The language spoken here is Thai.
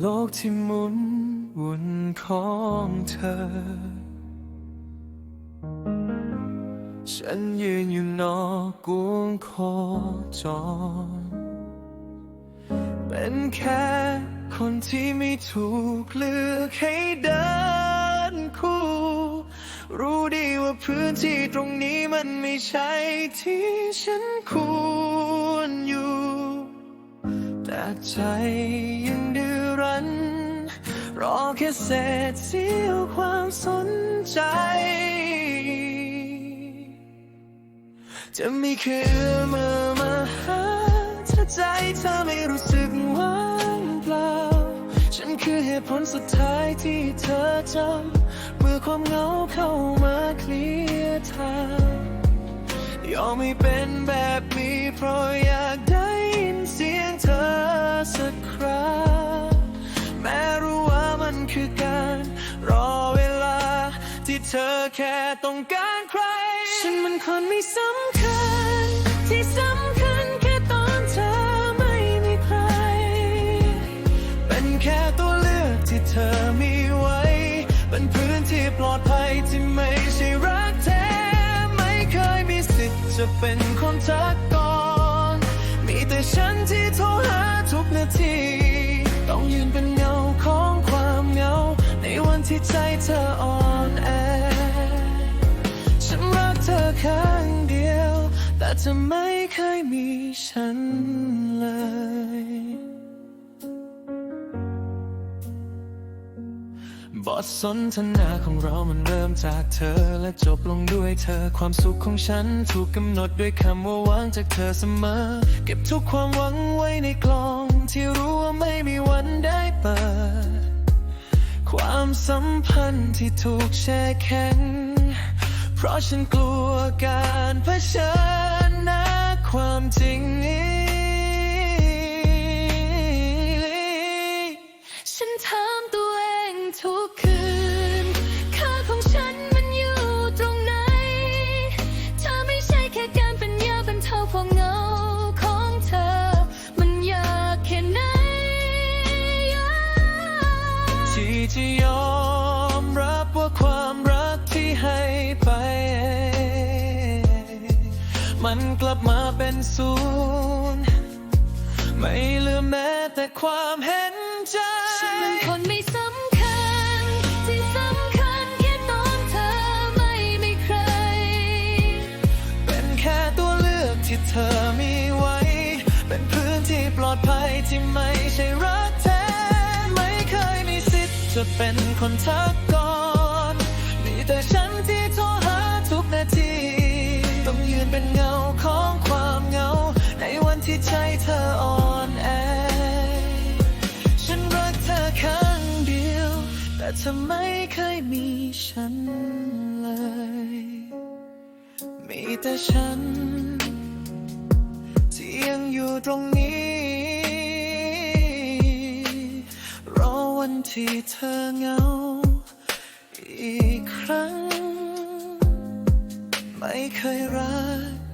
โลกที่หมุนวนของเธอ ฉันยืนอยู่นอกกวงโคจร เป็นแค่คนที่ไม่ถูกเลือกให้เดินคู่ รู้ดีว่าพื้นที่ตรงนี้มันไม่ใช่ที่ฉันควรอยู่ แต่ใจยังดื รอแค่เศษเสี้ยวความสนใจ จะไม่เคยเอื้อมือมาหาถ้าใจเธอไม่รู้สึกว่างเปล่า ฉันคือเหตุผลสุดท้ายที่เธอจำเมื่อความเหงาเข้ามาเคลียร์ทางยอมไม่เป็นแบบนี้เพราะอยากได้ยินเสียงเธอสักคราแม้รู้ว่ามัน คือการรอเวลา ที่เธอแค่ต้องการใคร ฉันมันคนไม่สำคัญ ที่สำคัญแค่ตอนเธอไม่มีใคร เป็นแค่ตัวเลือกที่เธอมีไว้ เป็นพื้นที่ปลอดภัยที่ไม่ใช่รักแท้ ไม่เคยมีสิทธิ์จะเป็นคนทักก่อน มีแต่ฉันที่โทรหาทุกนาที ต้องยืนเป็นเงาของ ที่ใจเธออ่อนแอ ฉันรักเธอข้างเดียว แต่เธอไม่เคยมีฉันเลยบทสนทนาของเรามันเริ่มจากเธอและจบลงด้วยเธอ ความสุขของฉันถูกกำหนดด้วยคำว่าหวังจากเธอเสมอ เก็บทุกความหวังไว้ในกล่อง ที่รู้ว่าไม่มีวันได้เปิด ความสัมพันธ์ที่ถูกแช่แข็ง เพราะฉันกลัวการเผชิญหน้าความจริงนี้ ศูนย์ไม่เหลือแม้แต่ความเห็นใจ ฉันมันคนไม่สำคัญ ที่สำคัญแค่ตอนเธอไม่มีใคร เป็นแค่ตัวเลือกที่เธอมีไว้ เป็นพื้นที่ปลอดภัยที่ไม่ใช่รักแท้ ไม่เคยมีสิทธิ์จะเป็นคนทัก เธออ่อนแอ ฉันรักเธอข้งเดียว แต่เธอไม่เคยมีฉันเลย มีแต่ฉัน ที่ยังอยู่ตรงนี้ รอวันที่เธอเหงา อีกครั้ง ไม่เคยรัก